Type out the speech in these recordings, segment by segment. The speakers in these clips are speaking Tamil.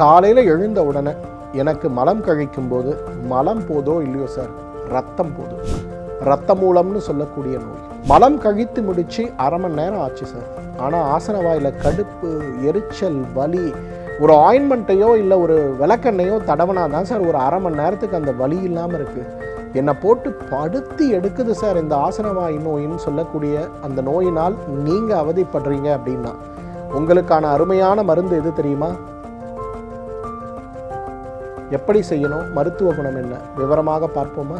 காலையில் எழுந்த உடனே எனக்கு மலம் கழிக்கும் போது மலம் போதோ இல்லையோ சார்? ரத்தம் போதும் ரத்த மூலம்னு சொல்லக்கூடிய நோய். மலம் கழித்து முடித்து அரை மணி நேரம் ஆச்சு சார். ஆனால் ஆசன வாயில் கடுப்பு எரிச்சல் வலி ஒரு ஆயின்மெண்ட்டையோ இல்லை ஒரு விளக்கெண்ணையோ தடவனா தான் சார் ஒரு அரை மணி நேரத்துக்கு அந்த வலி இல்லாமல் இருக்குது என்னை போட்டு படுத்தி எடுக்குது சார் இந்த ஆசனவாய் நோயின்னு சொல்லக்கூடிய அந்த நோயினால் நீங்கள் அவதிப்படுறீங்க அப்படின்னா உங்களுக்கான அருமையான மருந்து எது தெரியுமா? எப்படி செய்யணும் மருத்துவ குணம் என்ன? விவரமாக பார்ப்போமா?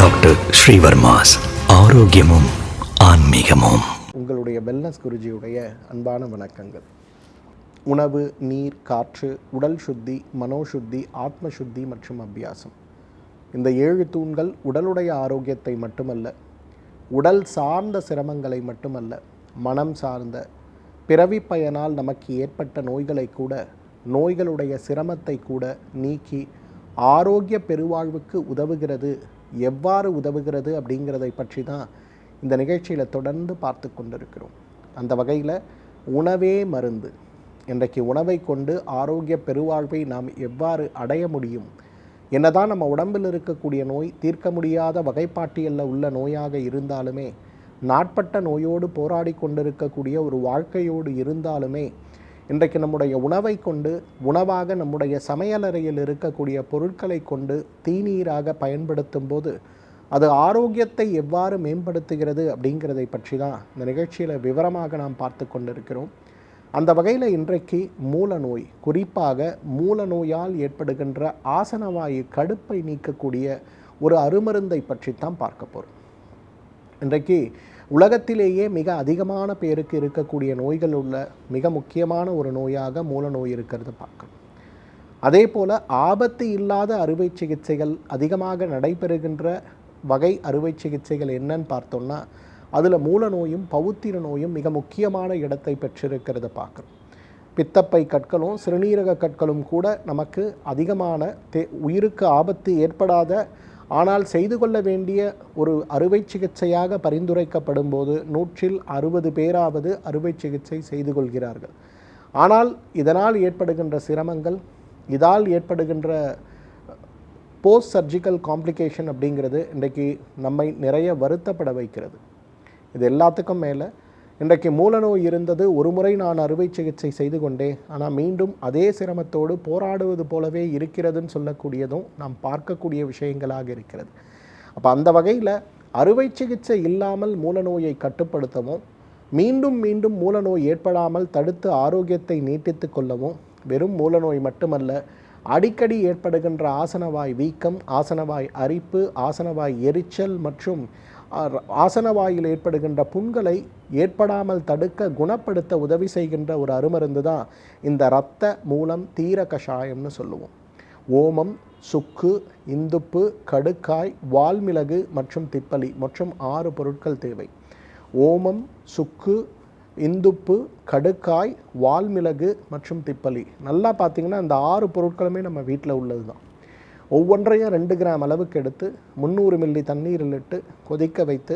டாக்டர் ஸ்ரீவர்மாஸ் ஆரோக்கியமும் ஆன்மீகமும். உங்களுடைய வெல்னஸ் குருஜியுடைய அன்பான வணக்கங்கள். உணவு நீர் காற்று உடல் சுத்தி மனோசுத்தி ஆத்ம சுத்தி மற்றும் அபியாசம். இந்த ஏழு தூண்கள் உடலுடைய ஆரோக்கியத்தை மட்டுமல்ல உடல் சார்ந்த சிரமங்களை மட்டுமல்ல மனம் சார்ந்த பிறவி பயனால் நமக்கு ஏற்பட்ட நோய்களை கூட நோய்களுடைய சிரமத்தை கூட நீக்கி ஆரோக்கிய பெருவாழ்வுக்கு உதவுகிறது. எவ்வாறு உதவுகிறது அப்படிங்கிறதை பற்றி தான் இந்த நிகழ்ச்சியில் தொடர்ந்து பார்த்து கொண்டிருக்கிறோம். அந்த வகையில் உணவே மருந்து. இன்றைக்கு உணவை கொண்டு ஆரோக்கிய பெருவாழ்வை நாம் எவ்வாறு அடைய முடியும்? என்னதான் நம்ம உடம்பில் இருக்கக்கூடிய நோய் தீர்க்க முடியாத வகைப்பாட்டியலில் உள்ள நோயாக இருந்தாலுமே நாட்பட்ட நோயோடு போராடி கொண்டிருக்கக்கூடிய ஒரு வாழ்க்கையோடு இருந்தாலுமே இன்றைக்கு நம்முடைய உணவை கொண்டு உணவாக நம்முடைய சமையலறையில் இருக்கக்கூடிய பொருட்களை கொண்டு தீநீராக பயன்படுத்தும் போது அது ஆரோக்கியத்தை எவ்வாறு மேம்படுத்துகிறது அப்படிங்கிறதை பற்றி தான் இந்த நிகழ்ச்சியில் விவரமாக நாம் பார்த்து கொண்டிருக்கிறோம். அந்த வகையில் இன்றைக்கு மூல நோய் குறிப்பாக மூல நோயால் ஏற்படுகின்ற ஆசனவாயு கடுப்பை நீக்கக்கூடிய ஒரு அருமருந்தை பற்றி தான் பார்க்க போகிறோம் இன்றைக்கு உலகத்திலேயே மிக அதிகமான பேருக்கு இருக்கக்கூடிய நோய்கள் உள்ள மிக முக்கியமான ஒரு நோயாக மூல நோய் இருக்கிறது பார்க்கணும். அதே போல் ஆபத்து இல்லாத அறுவை சிகிச்சைகள் அதிகமாக நடைபெறுகின்ற வகை அறுவை சிகிச்சைகள் என்னன்னு பார்த்தோம்னா அதில் மூல நோயும் பவுத்திர நோயும் மிக முக்கியமான இடத்தை பெற்றிருக்கிறத பார்க்குறோம் பித்தப்பை கற்களும் சிறுநீரக கற்களும் கூட நமக்கு அதிகமான தே உயிருக்கு ஆபத்து ஏற்படாத ஆனால் செய்து கொள்ள வேண்டிய ஒரு அறுவை சிகிச்சையாக பரிந்துரைக்கப்படும் போது நூற்றில் அறுபது பேராவது அறுவை சிகிச்சை செய்து கொள்கிறார்கள். ஆனால் இதனால் ஏற்படுகின்ற சிரமங்கள் இதால் ஏற்படுகின்ற போஸ்ட் சர்ஜிக்கல் காம்ப்ளிகேஷன் அப்படிங்கிறது இன்றைக்கு நம்மை நிறைய வருத்தப்பட வைக்கிறது. இது எல்லாத்துக்கும் மேலே இன்றைக்கு மூலநோய் இருந்தது. ஒரு முறை நான் அறுவை சிகிச்சை செய்து கொண்டேன். ஆனால் மீண்டும் அதே சிரமத்தோடு போராடுவது போலவே இருக்கிறதுன்னு சொல்லக்கூடியதும் நாம் பார்க்கக்கூடிய விஷயங்களாக இருக்கிறது. அப்போ அந்த வகையில் அறுவை சிகிச்சை இல்லாமல் மூலநோயை கட்டுப்படுத்தவும் மீண்டும் மீண்டும் மூலநோய் ஏற்படாமல் தடுத்து ஆரோக்கியத்தை நீட்டித்து கொள்ளவும் வெறும் மூலநோய் மட்டுமல்ல அடிக்கடி ஏற்படுகின்ற ஆசனவாய் வீக்கம் ஆசனவாய் அரிப்பு ஆசனவாய் எரிச்சல் மற்றும் ஆசனவாயில் ஏற்படுகின்ற புண்களை ஏற்படாமல் தடுக்க குணப்படுத்த உதவி செய்கின்ற ஒரு அருமருந்து தான் இந்த இரத்த மூலம் தீர கஷாயம்னு சொல்லுவோம். ஓமம் சுக்கு இந்துப்பு கடுக்காய் வால்மிளகு மற்றும் திப்பலி மற்றும் ஆறு பொருட்கள் தேவை. ஓமம் சுக்கு இந்துப்பு கடுக்காய் வால்மிளகு மற்றும் திப்பலி. நல்லா பார்த்தீங்கன்னா இந்த ஆறு பொருட்களுமே நம்ம வீட்டில் உள்ளது தான். ஒவ்வொன்றையும் ரெண்டு கிராம் அளவுக்கு எடுத்து முந்நூறு மில்லி தண்ணீரில் இட்டு கொதிக்க வைத்து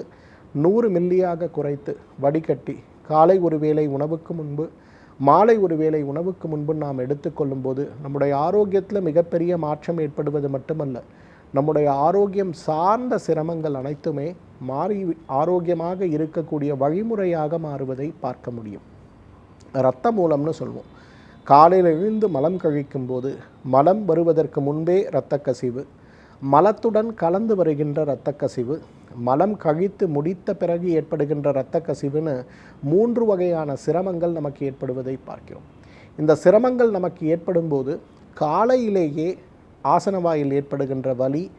நூறு மில்லியாக குறைத்து வடிகட்டி காலை ஒரு வேளை உணவுக்கு முன்பு மாலை ஒரு வேளை உணவுக்கு முன்பு நாம் எடுத்துக்கொள்ளும் போது நம்முடைய ஆரோக்கியத்தில் மிகப்பெரிய மாற்றம் ஏற்படுவது மட்டுமல்ல நம்முடைய ஆரோக்கியம் சார்ந்த சிரமங்கள் அனைத்துமே மாறி ஆரோக்கியமாக இருக்கக்கூடிய வழிமுறையாக மாறுவதை பார்க்க முடியும். இரத்த மூலம்னு சொல்லுவோம் காலையில் எழுந்து மலம் கழிக்கும் போது மலம் வருவதற்கு முன்பே இரத்த கசிவு மலத்துடன் கலந்து வருகின்ற இரத்த கசிவு மலம் கழித்து முடித்த பிறகு ஏற்படுகின்ற இரத்த கசிவுன்னு மூன்று வகையான சிரமங்கள் நமக்கு ஏற்படுவதை பார்க்கிறோம். இந்த சிரமங்கள் நமக்கு ஏற்படும் போது காலையிலேயே ஆசனவாயில் ஏற்படுகின்ற வலி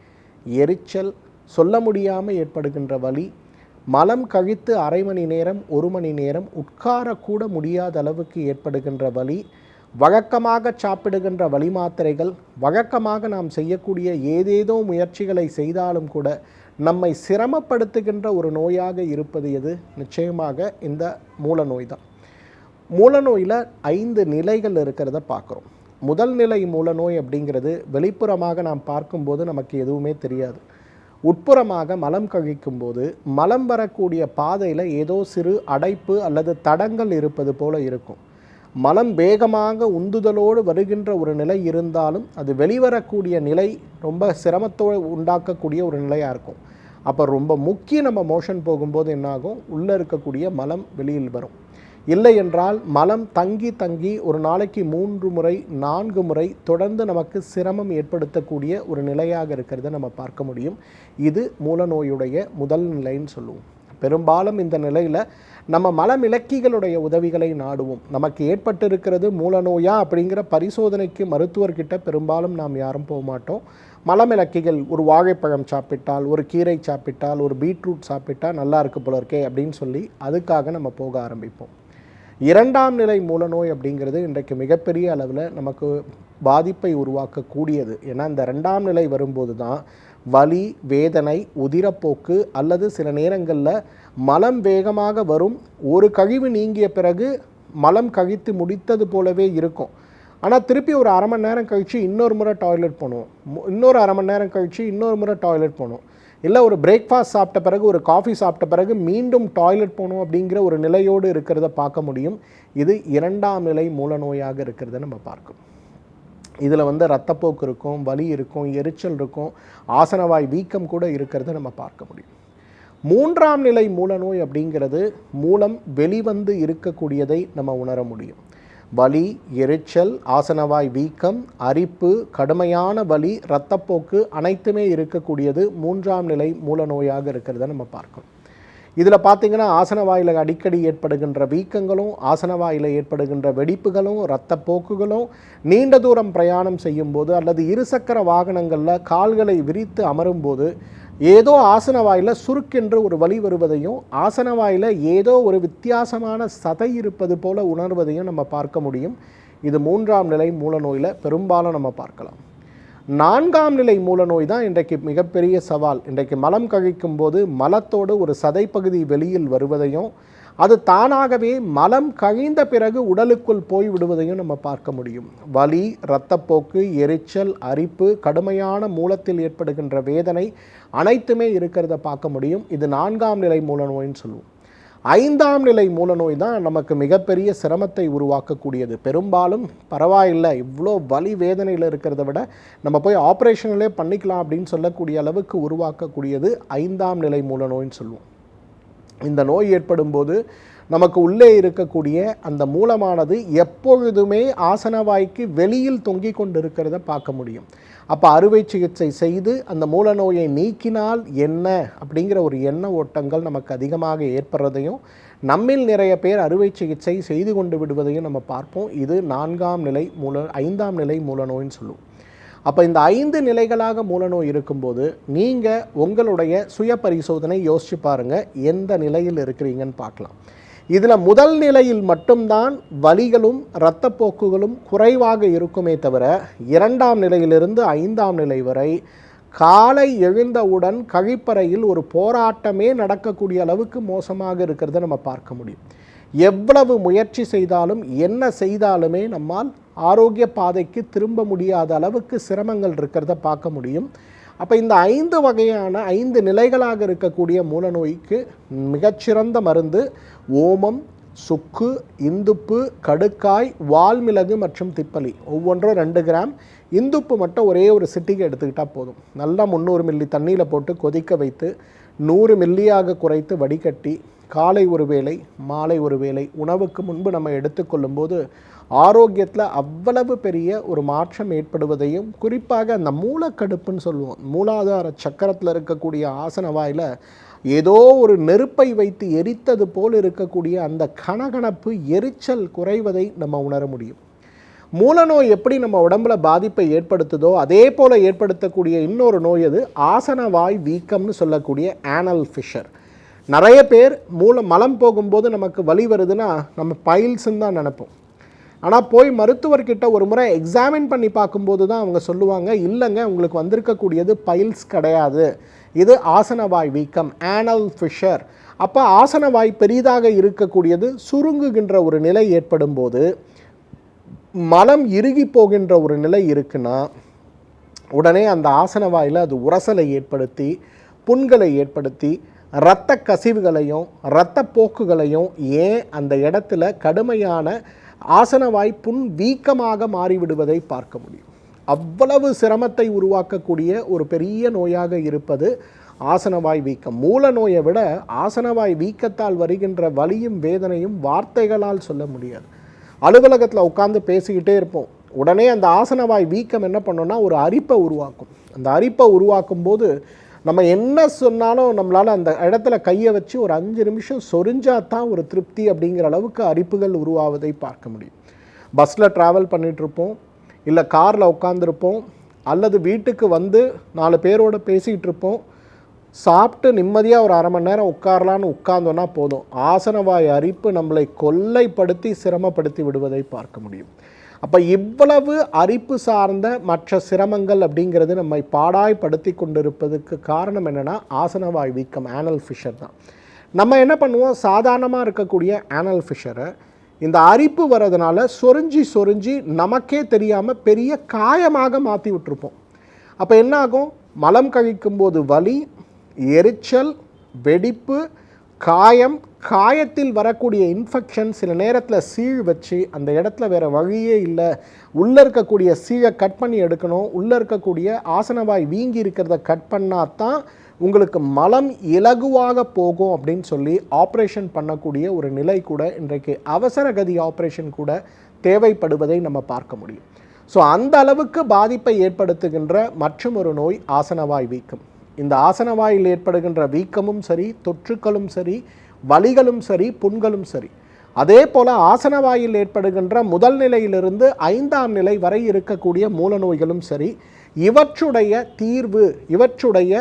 எரிச்சல் சொல்ல முடியாமல் ஏற்படுகின்ற வலி மலம் கழித்து அரை மணி நேரம் ஒரு மணி நேரம் உட்காரக்கூட முடியாத அளவுக்கு ஏற்படுகின்ற வலி வழக்கமாக சாப்பிடுகின்ற வழி மாத்திரைகள் வழக்கமாக நாம் செய்யக்கூடிய ஏதேதோ முயற்சிகளை செய்தாலும் கூட நம்மை சிரமப்படுத்துகின்ற ஒரு நோயாக இருப்பது எது? நிச்சயமாக இந்த மூல நோய் தான். மூலநோயில் ஐந்து நிலைகள் இருக்கிறத பார்க்குறோம். முதல் நிலை மூலநோய் அப்படிங்கிறது வெளிப்புறமாக நாம் பார்க்கும்போது நமக்கு எதுவுமே தெரியாது. உட்புறமாக மலம் கழிக்கும் போது மலம் வரக்கூடிய பாதையில் ஏதோ சிறு அடைப்பு அல்லது தடங்கள் இருப்பது போல இருக்கும். மலம் வேகமாக உந்துதலோடு வருகின்ற ஒரு நிலை இருந்தாலும் அது வெளிவரக்கூடிய நிலை ரொம்ப சிரமத்தோடு உண்டாக்கக்கூடிய ஒரு நிலையாக இருக்கும். அப்போ ரொம்ப முக்கிய நம்ம மோஷன் போகும்போது என்னாகும்? உள்ளே இருக்கக்கூடிய மலம் வெளியில் வரும். இல்லை என்றால் மலம் தங்கி தங்கி ஒரு நாளைக்கு மூன்று முறை நான்கு முறை தொடர்ந்து நமக்கு சிரமம் ஏற்படுத்தக்கூடிய ஒரு நிலையாக இருக்கிறத நம்ம பார்க்க முடியும். இது மூலநோயுடைய முதல் நிலைன்னு சொல்லுவோம். பெரும்பாலும் இந்த நிலையில் நம்ம மலமிளக்கிகளுடைய உதவிகளை நாடுவோம். நமக்கு ஏற்பட்டிருக்கிறது மூலநோயா அப்படிங்கிற பரிசோதனைக்கு மருத்துவர்கிட்ட பெரும்பாலும் நாம் யாரும் போக மாட்டோம். மலமிளக்கிகள் ஒரு வாழைப்பழம் சாப்பிட்டால் ஒரு கீரை சாப்பிட்டால் ஒரு பீட்ரூட் சாப்பிட்டால் நல்லா இருக்கு போல இருக்கே அப்படின்னு சொல்லி அதுக்காக நம்ம போக ஆரம்பிப்போம். இரண்டாம் நிலை மூலநோய் அப்படிங்கிறது இன்றைக்கு மிகப்பெரிய அளவில் நமக்கு பாதிப்பை உருவாக்கக்கூடியது. ஏன்னா இந்த ரெண்டாம் நிலை வரும்போது தான் வலி வேதனை உதிரப்போக்கு அல்லது சில நேரங்களில் மலம் வேகமாக வரும். ஒரு கழிவு நீங்கிய பிறகு மலம் கழித்து முடித்தது போலவே இருக்கும். ஆனால் திருப்பி ஒரு அரை மணி நேரம் கழித்து இன்னொரு முறை டாய்லெட் போகணும் இன்னொரு அரை மணி நேரம் கழித்து இன்னொரு முறை டாய்லெட் போகணும் இல்லை ஒரு பிரேக்ஃபாஸ்ட் சாப்பிட்ட பிறகு ஒரு காஃபி சாப்பிட்ட பிறகு மீண்டும் டாய்லெட் போகணும் அப்படிங்கிற ஒரு நிலையோடு இருக்கிறத பார்க்க முடியும். இது இரண்டாம் நிலை மூலநோயாக இருக்கிறத நம்ம பார்க்கணும். இதில் வந்து ரத்தப்போக்கு இருக்கும் வலி இருக்கும் எரிச்சல் இருக்கும் ஆசனவாய் வீக்கம் கூட இருக்கிறத நம்ம பார்க்க முடியும். மூன்றாம் நிலை மூலநோய் அப்படிங்கிறது மூலம் வெளிவந்து இருக்கக்கூடியதை நம்ம உணர முடியும். வலி எரிச்சல் ஆசனவாய் வீக்கம் அரிப்பு கடுமையான வலி இரத்தப்போக்கு அனைத்துமே இருக்கக்கூடியது மூன்றாம் நிலை மூலநோயாக இருக்கிறத நம்ம பார்க்கணும். இதில் பார்த்தீங்கன்னா ஆசனவாயில் அடிக்கடி ஏற்படுகின்ற வீக்கங்களும் ஆசனவாயில் ஏற்படுகின்ற வெடிப்புகளும் இரத்தப்போக்குகளும் நீண்ட தூரம் பிரயாணம் செய்யும்போது அல்லது இருசக்கர வாகனங்களில் கால்களை விரித்து அமரும்போது ஏதோ ஆசனவாயில் சுருக்கென்று ஒரு வழி வருவதையும் ஆசனவாயில் ஏதோ ஒரு வித்தியாசமான சதை இருப்பது போல உணர்வதையும் நம்ம பார்க்க முடியும். இது மூன்றாம் நிலை மூலநோயில் பெரும்பாலும் நம்ம பார்க்கலாம். நான்காம் நிலை மூலநோய் தான் இன்றைக்கு மிகப்பெரிய சவால். இன்றைக்கு மலம் கழிக்கும் போது மலத்தோடு ஒரு சதைப்பகுதி வெளியில் வருவதையும் அது தானாகவே மலம் கழிந்த பிறகு உடலுக்குள் போய் விடுவதையும் நம்ம பார்க்க முடியும். வலி இரத்தப்போக்கு எரிச்சல் அரிப்பு கடுமையான மூலத்தில் ஏற்படுகின்ற வேதனை அனைத்துமே இருக்கிறத பார்க்க முடியும். இது நான்காம் நிலை மூலநோயின்னு சொல்லுவோம். ஐந்தாம் நிலை மூலநோய் தான் நமக்கு மிகப்பெரிய சிரமத்தை உருவாக்கக்கூடியது. பெரும்பாலும் பரவாயில்லை. இவ்வளோ வலி வேதனையில் இருக்கிறத விட நம்ம போய் ஆப்ரேஷனிலே பண்ணிக்கலாம் அப்படின்னு சொல்லக்கூடிய அளவுக்கு உருவாக்கக்கூடியது ஐந்தாம் நிலை மூலநோயின்னு சொல்லுவோம். இந்த நோய் ஏற்படும் போது நமக்கு உள்ளே இருக்கக்கூடிய அந்த மூலமானது எப்பொழுதுமே ஆசனவாய்க்கு வெளியில் தொங்கிக் கொண்டிருக்கிறத பார்க்க முடியும். அப்போ அறுவை சிகிச்சை செய்து அந்த மூல நோயை நீக்கினால் என்ன அப்படிங்கிற ஒரு எண்ண ஓட்டங்கள் நமக்கு அதிகமாக ஏற்படுறதையும் நம்மில் நிறைய பேர் அறுவை சிகிச்சை செய்து கொண்டு விடுவதையும் நம்ம பார்ப்போம். இது நான்காம் நிலை மூல ஐந்தாம் நிலை மூலநோயின்னு சொல்லுவோம். அப்போ இந்த ஐந்து நிலைகளாக மூலநோய் இருக்கும்போது நீங்கள் உங்களுடைய சுய பரிசோதனை யோசிச்சு பாருங்கள் எந்த நிலையில் இருக்கிறீங்கன்னு பார்க்கலாம். இதில் முதல் நிலையில் மட்டும்தான் வலிகளும் இரத்தப்போக்குகளும் குறைவாக இருக்குமே தவிர இரண்டாம் நிலையிலிருந்து ஐந்தாம் நிலை வரை காலை எழுந்தவுடன் கழிப்பறையில் ஒரு போராட்டமே நடக்கக்கூடிய அளவுக்கு மோசமாக இருக்கிறத நம்ம பார்க்க முடியும். எவ்வளவு முயற்சி செய்தாலும் என்ன செய்தாலுமே நம்மால் ஆரோக்கிய பாதைக்கு திரும்ப முடியாத அளவுக்கு சிரமங்கள் இருக்கிறத பார்க்க முடியும். அப்போ இந்த ஐந்து வகையான ஐந்து நிலைகளாக இருக்கக்கூடிய மூலநோய்க்கு மிகச்சிறந்த மருந்து ஓமம் சுக்கு இந்துப்பு கடுக்காய் வால்மிளகு மற்றும் திப்பலி. ஒவ்வொன்றும் ரெண்டு கிராம். இந்துப்பு மட்டும் ஒரே ஒரு சிட்டிக்கு எடுத்துக்கிட்டால் போதும். நல்லா முந்நூறு மில்லி தண்ணியில் போட்டு கொதிக்க வைத்து நூறு மில்லியாக குறைத்து வடிகட்டி காலை ஒரு வேளை மாலை ஒரு வேளை உணவுக்கு முன்பு நம்ம எடுத்துக்கொள்ளும்போது ஆரோக்கியத்தில் அவ்வளவு பெரிய ஒரு மாற்றம் ஏற்படுவதையும் குறிப்பாக அந்த மூலக்கடுப்புன்னு சொல்லுவோம். மூலாதார சக்கரத்தில் இருக்கக்கூடிய ஆசன வாயில் ஏதோ ஒரு நெருப்பை வைத்து எரித்தது போல் இருக்கக்கூடிய அந்த கணகணப்பு எரிச்சல் குறைவதை நம்ம உணர முடியும். மூலநோய் எப்படி நம்ம உடம்புல பாதிப்பை ஏற்படுத்துதோ அதே போல் ஏற்படுத்தக்கூடிய இன்னொரு நோய் அது ஆசனவாய் வீக்கம்னு சொல்லக்கூடிய ஆனல் ஃபிஷர் நிறைய பேர் மூலம் மலம் போகும்போது நமக்கு வலி வருதுன்னா நம்ம பைல்ஸுன்னு தான் நினைப்போம். ஆனால் போய் மருத்துவர்கிட்ட ஒரு முறை எக்ஸாமின் பண்ணி பார்க்கும்போது தான் அவங்க சொல்லுவாங்க இல்லைங்க உங்களுக்கு வந்திருக்கக்கூடியது பைல்ஸ் கிடையாது. இது ஆசனவாய் வீக்கம் ஆனல் ஃபிஷர் அப்போ ஆசனவாய் பெரிதாக இருக்கக்கூடியது சுருங்குகின்ற ஒரு நிலை ஏற்படும் போது மலம் இறுகி போகின்ற ஒரு நிலை இருக்குன்னா உடனே அந்த ஆசனவாயில் அது உரசலை ஏற்படுத்தி புண்களை ஏற்படுத்தி இரத்த கசிவுகளையும் இரத்த போக்குகளையும் ஏன் அந்த இடத்துல கடுமையான ஆசனவாய் புண் வீக்கமாக மாறிவிடுவதை பார்க்க முடியும். அவ்வளவு சிரமத்தை உருவாக்கக்கூடிய ஒரு பெரிய நோயாக இருப்பது ஆசனவாய் வீக்கம். மூல நோயை விட ஆசனவாய் வீக்கத்தால் வருகின்ற வலியும் வேதனையும் வார்த்தைகளால் சொல்ல முடியாது. அலுவலகத்தில் உட்காந்து பேசிக்கிட்டே இருப்போம். உடனே அந்த ஆசனவாய் வீக்கம் என்ன பண்ணோன்னா ஒரு அரிப்பை உருவாக்கும். அந்த அரிப்பை உருவாக்கும் போது நம்ம என்ன சொன்னாலும் நம்மளால் அந்த இடத்துல கையை வச்சு ஒரு அஞ்சு நிமிஷம் சொரிஞ்சால் தான் ஒரு திருப்தி அப்படிங்கிற அளவுக்கு அரிப்புகள் உருவாவதை பார்க்க முடியும். பஸ்ஸில் ட்ராவல் பண்ணிகிட்ருப்போம் இல்லை காரில் உட்காந்துருப்போம் அல்லது வீட்டுக்கு வந்து நாலு பேரோட பேசிகிட்டு இருப்போம். சாப்பிட்டு நிம்மதியாக ஒரு அரை மணி நேரம் உட்காரலான்னு உட்கார்ந்தோன்னா போதும். ஆசனவாய் அரிப்பு நம்மளை கொல்லைப்படுத்தி சிரமப்படுத்தி விடுவதை பார்க்க முடியும். அப்போ இவ்வளவு அரிப்பு சார்ந்த மற்ற சிரமங்கள் அப்படிங்கிறது நம்மை பாடாய்படுத்தி கொண்டிருப்பதுக்கு காரணம் என்னென்னா ஆசனவாய் வீக்கம் ஆனல் ஃபிஷர் தான். நம்ம என்ன பண்ணுவோம்? சாதாரணமாக இருக்கக்கூடிய ஆனல் ஃபிஷரை இந்த அரிப்பு வர்றதுனால சொரிஞ்சி சொரிஞ்சி நமக்கே தெரியாமல் பெரிய காயமாக மாற்றி விட்டுருப்போம். அப்போ என்ன ஆகும் மலம் கழிக்கும்போது வலி எரிச்சல் வெடிப்பு காயம் காயத்தில் வரக்கூடிய இன்ஃபெக்ஷன் சில நேரத்தில் சீழ் வச்சு அந்த இடத்துல வேறு வழியே இல்லை. உள்ளே இருக்கக்கூடிய சீழை கட் பண்ணி எடுக்கணும். உள்ளே இருக்கக்கூடிய ஆசனவாய் வீங்கி இருக்கிறத கட் பண்ணால் தான் உங்களுக்கு மலம் இலகுவாக போகும் அப்படின்னு சொல்லி ஆப்ரேஷன் பண்ணக்கூடிய ஒரு நிலை கூட இன்றைக்கு அவசர கதி ஆப்ரேஷன் கூட தேவைப்படுவதை நம்ம பார்க்க முடியும். ஸோ அந்த அளவுக்கு பாதிப்பை ஏற்படுத்துகின்ற மற்றும் ஒரு நோய் ஆசனவாய் வீக்கம். இந்த ஆசனவாயில் ஏற்படுகின்ற வீக்கமும் சரி தொற்றுக்களும் சரி வலிகளும் சரி புண்களும் சரி. அதே போல் ஆசனவாயில் ஏற்படுகின்ற முதல் நிலையிலிருந்து ஐந்தாம் நிலை வரை இருக்கக்கூடிய மூல நோய்களும் சரி இவற்றுடைய தீர்வு இவற்றுடைய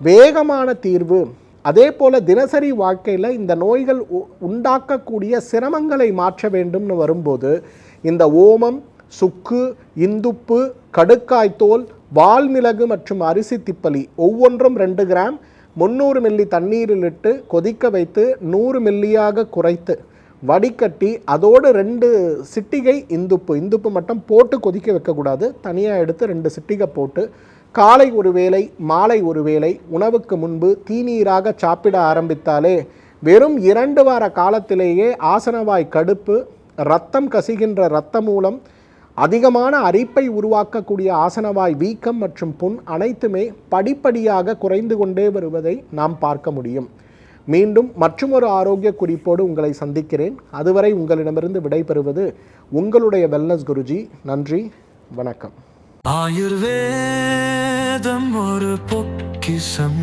வேகமான தீர்வு அதே போல் தினசரி வாழ்க்கையில் இந்த நோய்கள் உ- உண்டாக்கக்கூடிய சிரமங்களை மாற்ற வேண்டும்னு வரும்போது இந்த ஓமம் சுக்கு இந்துப்பு கடுக்காய்த்தோல் வால்மிளகு மற்றும் அரிசி திப்பலி ஒவ்வொன்றும் ரெண்டு கிராம். முந்நூறு மில்லி தண்ணீரில் இட்டு கொதிக்க வைத்து நூறு மில்லியாக குறைத்து வடிகட்டி அதோடு ரெண்டு சிட்டிகை இந்துப்பு. இந்துப்பு மட்டும் போட்டு கொதிக்க வைக்கக்கூடாது. தனியாக எடுத்து ரெண்டு சிட்டிகை போட்டு காலை ஒரு வேளை மாலை ஒரு வேளை உணவுக்கு முன்பு தீநீராக சாப்பிட ஆரம்பித்தாலே வெறும் இரண்டு வார காலத்திலேயே ஆசனவாய் கடுப்பு ரத்தம் கசிகின்ற இரத்த மூலம் அதிகமான அரிப்பை உருவாக்கக்கூடிய ஆசனவாய் வீக்கம் மற்றும் புண் அனைத்துமே படிப்படியாக குறைந்து கொண்டே வருவதை நாம் பார்க்க முடியும். மீண்டும் மற்றுமொரு ஆரோக்கிய குறிப்போடு உங்களை சந்திக்கிறேன். அதுவரை உங்களிடமிருந்து விடைபெறுவது உங்களுடைய வெல்னஸ் குருஜி. நன்றி வணக்கம். ஆயுர்வேதம் ஒரு பொக்கிசம்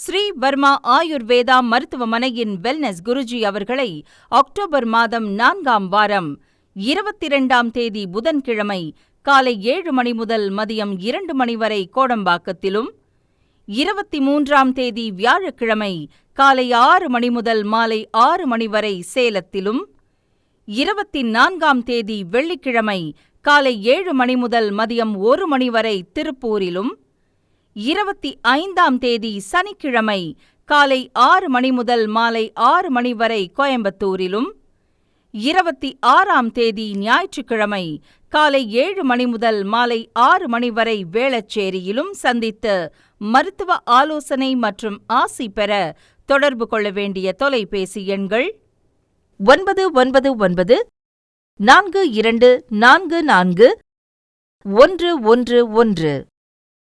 ஸ்ரீ வர்மா ஆயுர்வேதா மருத்துவமனையின் வெல்னஸ் குருஜி அவர்களை அக்டோபர் மாதம் நான்காம் வாரம் இருபத்தி இரண்டாம் தேதி புதன்கிழமை காலை ஏழு மணி முதல் மதியம் இரண்டு மணி வரை கோடம்பாக்கத்திலும் இருபத்தி மூன்றாம் தேதி வியாழக்கிழமை காலை ஆறு மணி முதல் மாலை ஆறு மணி வரை சேலத்திலும் இருபத்தி நான்காம் தேதி வெள்ளிக்கிழமை காலை ஏழு மணி முதல் மதியம் ஒரு மணி வரை திருப்பூரிலும் இருபத்தி ஐந்தாம் தேதி சனிக்கிழமை காலை ஆறு மணி முதல் மாலை ஆறு மணி வரை கோயம்புத்தூரிலும் இருபத்தி ஆறாம் தேதி ஞாயிற்றுக்கிழமை காலை ஏழு மணி முதல் மாலை ஆறு மணி வரை வேளச்சேரியிலும் சந்தித்து மருத்துவ ஆலோசனை மற்றும் ஆசி பெற தொடர்பு கொள்ள வேண்டிய தொலைபேசி எண்கள் ஒன்பது ஒன்பது ஒன்பது நான்கு இரண்டு நான்கு நான்கு ஒன்று ஒன்று ஒன்று.